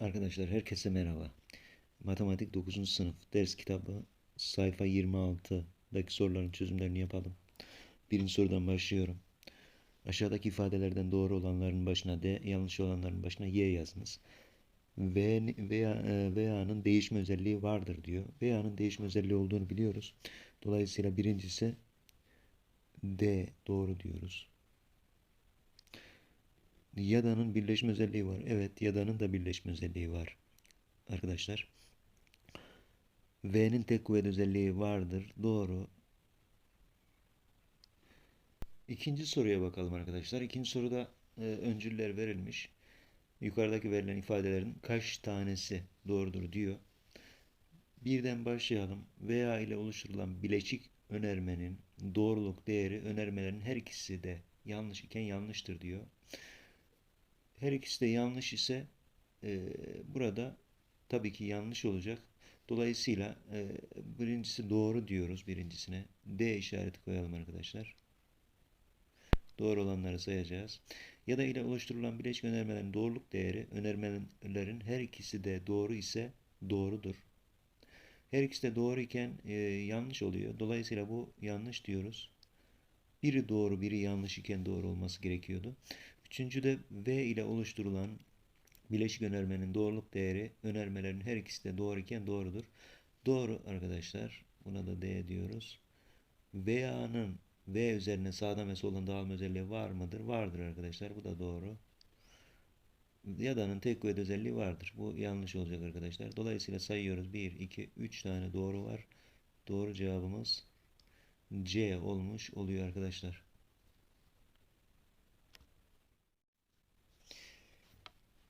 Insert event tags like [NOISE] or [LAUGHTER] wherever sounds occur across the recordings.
Arkadaşlar herkese merhaba. Matematik 9. sınıf ders kitabı sayfa 26'daki soruların çözümlerini yapalım. Birinci sorudan başlıyorum. Aşağıdaki ifadelerden doğru olanların başına D, yanlış olanların başına Y yazınız. V veya veya'nın değişme özelliği vardır diyor. Veya'nın değişme özelliği olduğunu biliyoruz. Dolayısıyla birincisi D doğru diyoruz. Yada'nın birleşme özelliği var. Evet, Yada'nın da birleşme özelliği var. Arkadaşlar. V'nin tek kuvvet özelliği vardır. Doğru. İkinci soruya bakalım arkadaşlar. İkinci soruda e, öncüller verilmiş. Yukarıdaki verilen ifadelerin kaç tanesi doğrudur diyor. Birden başlayalım. Veya ile oluşturulan bileşik önermenin doğruluk değeri önermelerin her ikisi de yanlış iken yanlıştır diyor. Her ikisi de yanlış ise e, burada tabii ki yanlış olacak. Dolayısıyla e, birincisi doğru diyoruz birincisine. D işareti koyalım arkadaşlar. Doğru olanları sayacağız. Ya da ile oluşturulan bileşik önermelerin doğruluk değeri önermelerin her ikisi de doğru ise doğrudur. Her ikisi de doğru iken e, yanlış oluyor. Dolayısıyla bu yanlış diyoruz. Biri doğru, biri yanlış iken doğru olması gerekiyordu. Üçüncüde V ile oluşturulan bileşik önermenin doğruluk değeri önermelerin her ikisi de doğru iken doğrudur. Doğru arkadaşlar. Buna da D diyoruz. Veya'nın V üzerine sağdan ve soldan dağılma özelliği var mıdır? Vardır arkadaşlar. Bu da doğru. Yada'nın tek kuvvet özelliği vardır. Bu yanlış olacak arkadaşlar. Dolayısıyla sayıyoruz. 1, 2, 3 tane doğru var. Doğru cevabımız C olmuş oluyor arkadaşlar.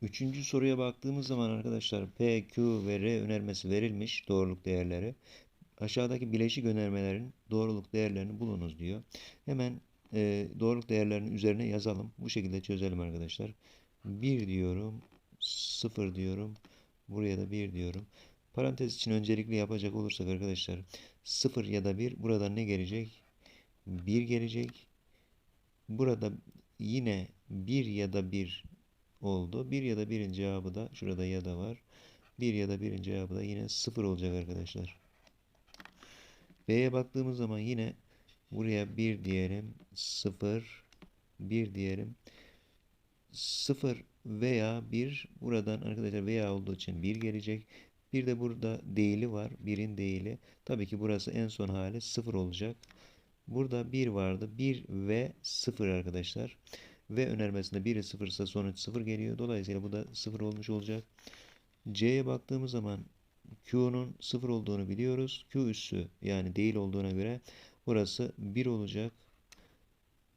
Üçüncü soruya baktığımız zaman arkadaşlar P, Q ve R önermesi verilmiş doğruluk değerleri. Aşağıdaki bileşik önermelerin doğruluk değerlerini bulunuz diyor. Hemen e, doğruluk değerlerinin üzerine yazalım. Bu şekilde çözelim arkadaşlar. 1 diyorum, 0 diyorum, buraya da 1 diyorum. Parantez için öncelikli yapacak olursak arkadaşlar 0 ya da 1 burada ne gelecek? 1 gelecek. Burada yine 1 ya da 1 oldu. 1 ya da 1'in cevabı da şurada ya da var. 1 ya da 1'in cevabı da yine 0 olacak arkadaşlar. B'ye baktığımız zaman yine buraya 1 diyelim. 0 1 diyelim. 0 veya 1 buradan arkadaşlar veya olduğu için 1 gelecek. Bir de burada değili var. 1'in değili. Tabii ki burası en son hali 0 olacak. Burada 1 vardı. 1 ve 0 arkadaşlar ve önermesinde 1'i 0 ise sonuç 0 geliyor. Dolayısıyla bu da 0 olmuş olacak. C'ye baktığımız zaman Q'nun 0 olduğunu biliyoruz. Q üssü yani değil olduğuna göre burası 1 olacak.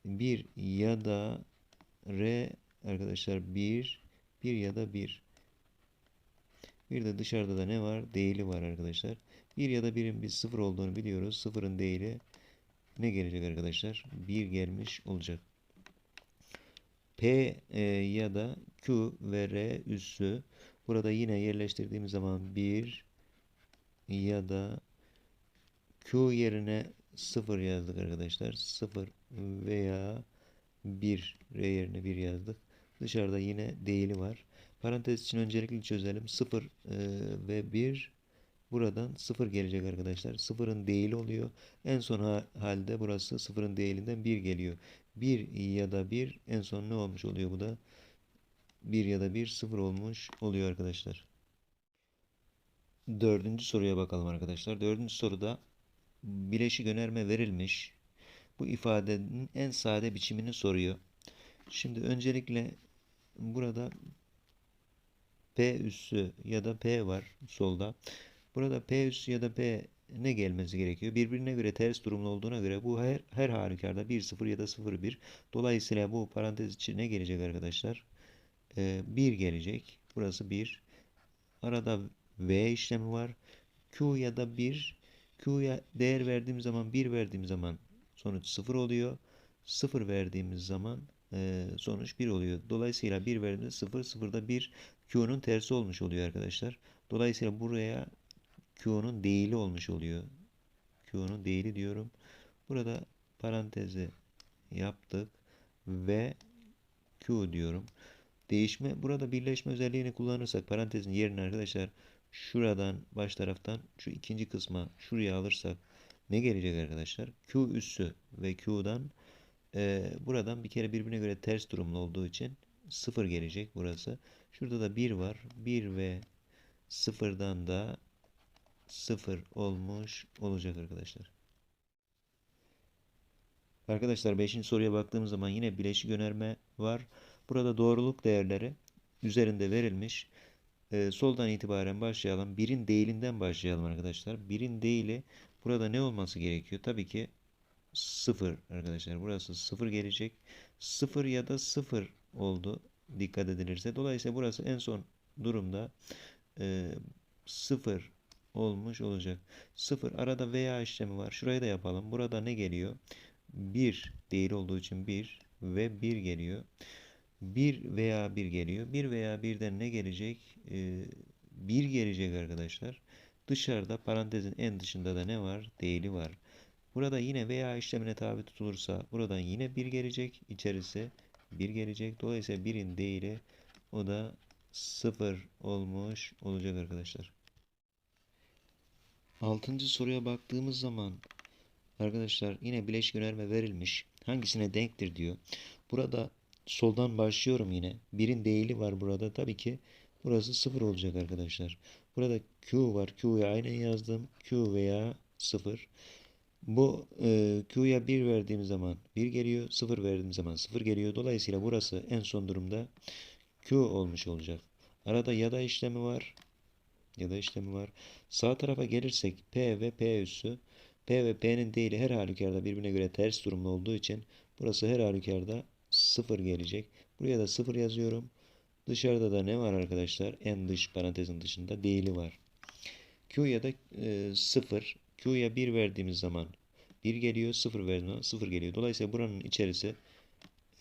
1 ya da R arkadaşlar 1 1 ya da 1. Bir de dışarıda da ne var? Değili var arkadaşlar. 1 ya da 1'in biz 0 olduğunu biliyoruz. 0'ın değili ne gelecek arkadaşlar? 1 gelmiş olacak. P e, ya da Q ve R üssü. Burada yine yerleştirdiğimiz zaman 1 ya da Q yerine 0 yazdık arkadaşlar. 0 veya 1 R yerine 1 yazdık. Dışarıda yine değili var. Parantez için öncelikli çözelim. 0 e, ve 1 buradan 0 gelecek arkadaşlar. 0'ın değili oluyor. En son halde burası 0'ın değilinden 1 geliyor. 1 ya da 1 en son ne olmuş oluyor bu da? 1 ya da 1 0 olmuş oluyor arkadaşlar. Dördüncü soruya bakalım arkadaşlar. Dördüncü soruda bileşik önerme verilmiş. Bu ifadenin en sade biçimini soruyor. Şimdi öncelikle burada P üssü ya da P var solda. Burada P üssü ya da P ne gelmesi gerekiyor? Birbirine göre ters durumlu olduğuna göre bu her, her halükarda 1-0 ya da 0-1. Dolayısıyla bu parantez içi ne gelecek arkadaşlar? Ee, 1 gelecek. Burası 1. Arada V işlemi var. Q ya da 1. Q'ya değer verdiğim zaman 1 verdiğim zaman sonuç 0 oluyor. 0 verdiğimiz zaman e, sonuç 1 oluyor. Dolayısıyla 1 verdiğimde 0, 0'da 1 Q'nun tersi olmuş oluyor arkadaşlar. Dolayısıyla buraya Q'nun değili olmuş oluyor. Q'nun değili diyorum. Burada parantezi yaptık ve Q diyorum. değişme. Burada birleşme özelliğini kullanırsak parantezin yerine arkadaşlar şuradan baş taraftan şu ikinci kısma şuraya alırsak ne gelecek arkadaşlar? Q üssü ve Q'dan e, buradan bir kere birbirine göre ters durumlu olduğu için 0 gelecek burası. Şurada da 1 var. 1 ve 0'dan da 0 olmuş olacak arkadaşlar. Arkadaşlar 5. soruya baktığımız zaman yine bileşik önerme var. Burada doğruluk değerleri üzerinde verilmiş. Ee, soldan itibaren başlayalım. Birin değilinden başlayalım arkadaşlar. Birin değili burada ne olması gerekiyor? Tabii ki 0 arkadaşlar. Burası 0 gelecek. 0 ya da 0 oldu dikkat edilirse. Dolayısıyla burası en son durumda e, 0 olmuş olacak. 0 arada veya işlemi var. Şurayı da yapalım. Burada ne geliyor? 1 değil olduğu için 1 ve 1 geliyor. 1 veya 1 geliyor. 1 veya 1'den ne gelecek? Ee, 1 gelecek arkadaşlar. Dışarıda parantezin en dışında da ne var? Değili var. Burada yine veya işlemine tabi tutulursa buradan yine 1 gelecek. İçerisi 1 gelecek. Dolayısıyla 1'in değili o da 0 olmuş olacak arkadaşlar. Altıncı soruya baktığımız zaman arkadaşlar yine bileşik önerme verilmiş. Hangisine denktir diyor. Burada soldan başlıyorum yine. Birin değili var burada. Tabii ki burası 0 olacak arkadaşlar. Burada Q var. Q'ya aynen yazdım. Q veya 0. Bu e, Q'ya 1 verdiğim zaman 1 geliyor. 0 verdiğim zaman 0 geliyor. Dolayısıyla burası en son durumda Q olmuş olacak. Arada ya da işlemi var. Ya da işlemi var. Sağ tarafa gelirsek P ve P üssü. P ve P'nin değili her halükarda birbirine göre ters durumlu olduğu için burası her halükarda 0 gelecek. Buraya da 0 yazıyorum. Dışarıda da ne var arkadaşlar? En dış parantezin dışında değili var. Q'ya da e, 0. Q'ya 1 verdiğimiz zaman 1 geliyor. 0 verdiğimiz zaman 0 geliyor. Dolayısıyla buranın içerisi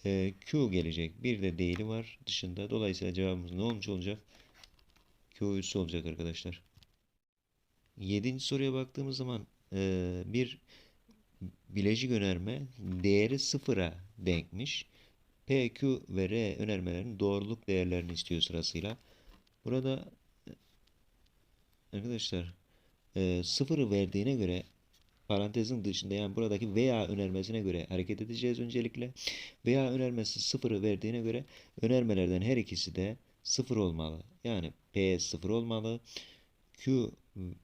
e, Q gelecek. Bir de değili var dışında. Dolayısıyla cevabımız ne olmuş olacak? Q üssü olacak arkadaşlar. Yedinci soruya baktığımız zaman e, bir bileşik önerme değeri sıfıra denkmiş. P, Q ve R önermelerinin doğruluk değerlerini istiyor sırasıyla. Burada arkadaşlar e, sıfırı verdiğine göre parantezin dışında yani buradaki veya önermesine göre hareket edeceğiz öncelikle. Veya önermesi sıfırı verdiğine göre önermelerden her ikisi de sıfır olmalı. Yani P sıfır olmalı. Q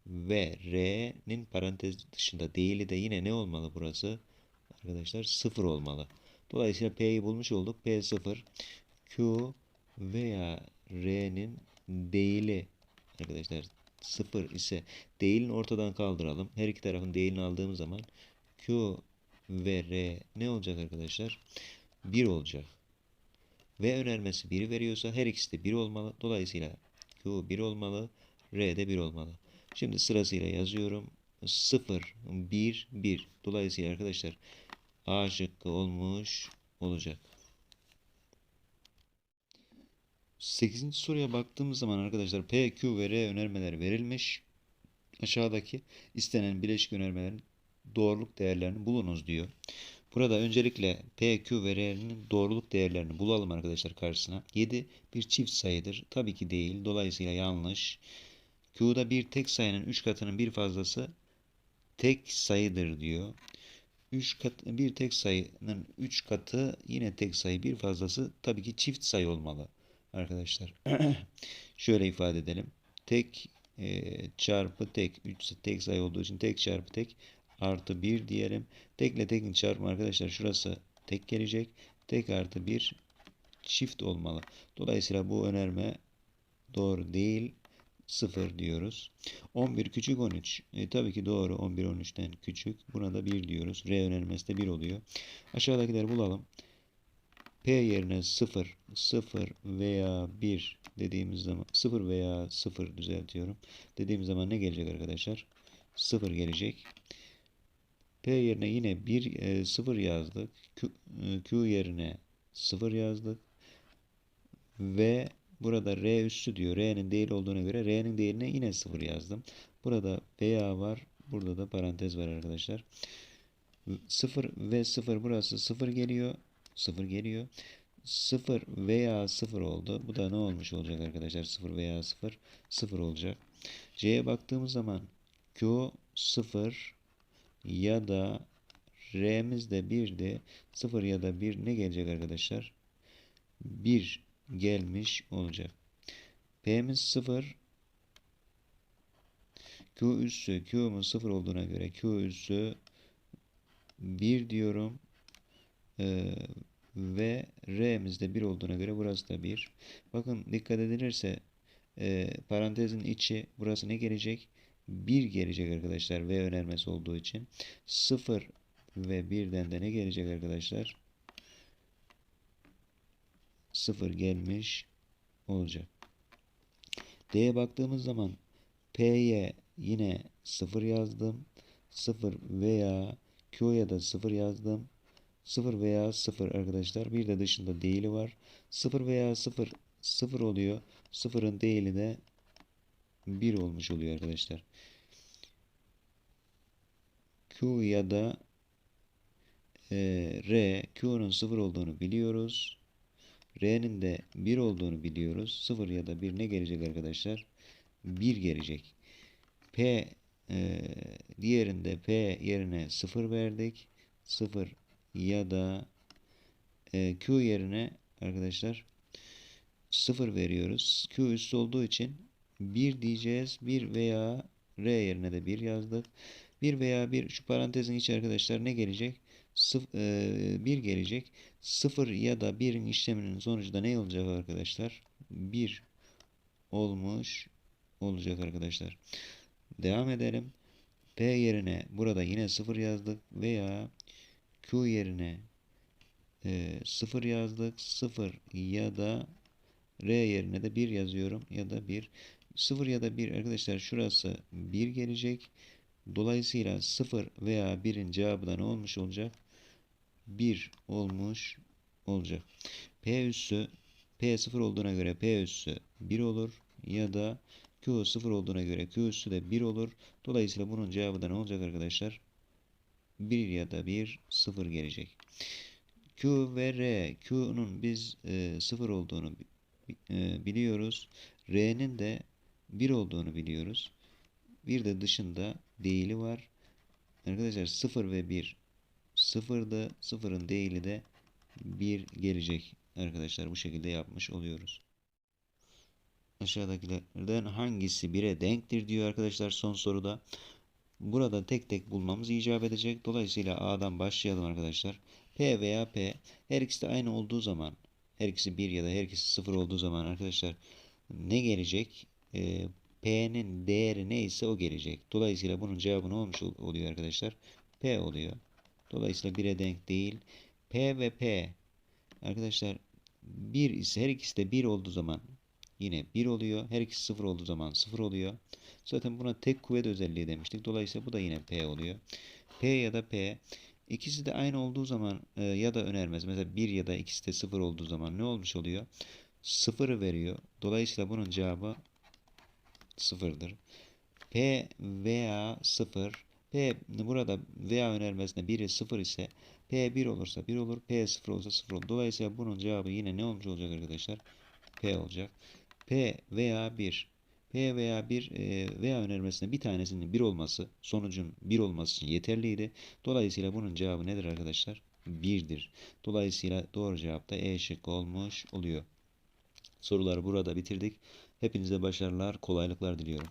ve R'nin parantez dışında değili de yine ne olmalı burası? Arkadaşlar sıfır olmalı. Dolayısıyla P'yi bulmuş olduk. P sıfır. Q veya R'nin değili arkadaşlar sıfır ise değilini ortadan kaldıralım. Her iki tarafın değilini aldığımız zaman Q ve R ne olacak arkadaşlar? 1 olacak. V önermesi 1 veriyorsa her ikisi de 1 olmalı. Dolayısıyla Q 1 olmalı. R de 1 olmalı. Şimdi sırasıyla yazıyorum. 0, 1, 1. Dolayısıyla arkadaşlar A şıkkı olmuş olacak. 8. soruya baktığımız zaman arkadaşlar P, Q ve R önermeler verilmiş. Aşağıdaki istenen bileşik önermelerin doğruluk değerlerini bulunuz diyor. Burada öncelikle P, Q ve R'nin doğruluk değerlerini bulalım arkadaşlar karşısına. 7 bir çift sayıdır. Tabii ki değil. Dolayısıyla yanlış. Q'da bir tek sayının 3 katının bir fazlası tek sayıdır diyor. 3 kat bir tek sayının 3 katı yine tek sayı bir fazlası tabii ki çift sayı olmalı arkadaşlar. [CLEARS THROAT] Şöyle ifade edelim. Tek e, çarpı tek 3 tek sayı olduğu için tek çarpı tek artı 1 diyelim. Tekle tekin çarpımı arkadaşlar şurası tek gelecek. Tek artı 1 çift olmalı. Dolayısıyla bu önerme doğru değil. 0 diyoruz. 11 küçük 13. E, tabii ki doğru. 11 13'ten küçük. Buna da 1 diyoruz. R önermesi de 1 oluyor. Aşağıdakileri bulalım. P yerine 0, 0 veya 1 dediğimiz zaman 0 veya 0 düzeltiyorum. Dediğimiz zaman ne gelecek arkadaşlar? 0 gelecek. P yerine yine 1 e, 0 yazdık. Q, e, Q yerine 0 yazdık. Ve burada R üssü diyor. R'nin değili olduğuna göre R'nin değeline yine 0 yazdım. Burada veya var. Burada da parantez var arkadaşlar. 0 ve 0 burası 0 geliyor. 0 geliyor. 0 veya 0 oldu. Bu da ne olmuş olacak arkadaşlar? 0 veya 0 0 olacak. C'ye baktığımız zaman Q 0 ya da R'miz de 1'di. 0 ya da 1 ne gelecek arkadaşlar? 1 gelmiş olacak. P'miz 0 Q üssü Q'muz 0 olduğuna göre Q üssü 1 diyorum. Ee, ve R'miz de 1 olduğuna göre burası da 1. Bakın dikkat edilirse e, parantezin içi burası ne gelecek? 1 gelecek arkadaşlar V önermesi olduğu için. 0 ve 1'den de ne gelecek arkadaşlar? 0 gelmiş olacak. D'ye baktığımız zaman P'ye yine 0 yazdım. 0 veya Q'ya da 0 yazdım. 0 veya 0 arkadaşlar. Bir de dışında değili var. 0 veya 0 0 oluyor. 0'ın değili de 1 olmuş oluyor arkadaşlar. Q ya da e, R, Q'nun 0 olduğunu biliyoruz. R'nin de 1 olduğunu biliyoruz. 0 ya da 1 ne gelecek arkadaşlar? 1 gelecek. P e, diğerinde P yerine 0 verdik. 0 ya da e, Q yerine arkadaşlar 0 veriyoruz. Q üstü olduğu için 1 diyeceğiz. 1 veya R yerine de 1 yazdık. 1 veya 1 şu parantezin içi arkadaşlar ne gelecek? 1 gelecek. 0 ya da 1'in işleminin sonucu da ne olacak arkadaşlar? 1 olmuş olacak arkadaşlar. Devam edelim. P yerine burada yine 0 yazdık veya Q yerine e, 0 yazdık. 0 ya da R yerine de 1 yazıyorum ya da 1. 0 ya da 1 arkadaşlar şurası 1 gelecek. Dolayısıyla 0 veya 1'in cevabı da ne olmuş olacak? 1 olmuş olacak. P üssü P 0 olduğuna göre P üssü 1 olur ya da Q 0 olduğuna göre Q üssü de 1 olur. Dolayısıyla bunun cevabı da ne olacak arkadaşlar? 1 ya da 1 0 gelecek. Q ve R. Q'nun biz e, 0 olduğunu e, biliyoruz. R'nin de 1 olduğunu biliyoruz. Bir de dışında değili var. Arkadaşlar 0 ve 1 0'dı. 0'ın değili de 1 gelecek. Arkadaşlar bu şekilde yapmış oluyoruz. Aşağıdakilerden hangisi 1'e denktir diyor arkadaşlar son soruda. Burada tek tek bulmamız icap edecek. Dolayısıyla A'dan başlayalım arkadaşlar. P veya P her ikisi de aynı olduğu zaman her ikisi 1 ya da her ikisi 0 olduğu zaman arkadaşlar ne gelecek? Ee, P'nin değeri neyse o gelecek. Dolayısıyla bunun cevabı ne olmuş oluyor arkadaşlar? P oluyor. Dolayısıyla 1'e denk değil. P ve P arkadaşlar 1 ise her ikisi de 1 olduğu zaman yine 1 oluyor. Her ikisi 0 olduğu zaman 0 oluyor. Zaten buna tek kuvvet özelliği demiştik. Dolayısıyla bu da yine P oluyor. P ya da P ikisi de aynı olduğu zaman e, ya da önermez. Mesela 1 ya da ikisi de 0 olduğu zaman ne olmuş oluyor? 0'ı veriyor. Dolayısıyla bunun cevabı 0'dır. P veya 0 P burada veya önermesinde 1'i 0 ise P 1 olursa 1 olur. P 0 olursa 0 olur. Dolayısıyla bunun cevabı yine ne olmuş olacak arkadaşlar? P olacak. P veya 1 P veya 1 e, veya önermesinde bir tanesinin 1 olması sonucun 1 olması için yeterliydi. Dolayısıyla bunun cevabı nedir arkadaşlar? 1'dir. Dolayısıyla doğru cevap da E şıkkı olmuş oluyor. Soruları burada bitirdik. Hepinize başarılar, kolaylıklar diliyorum.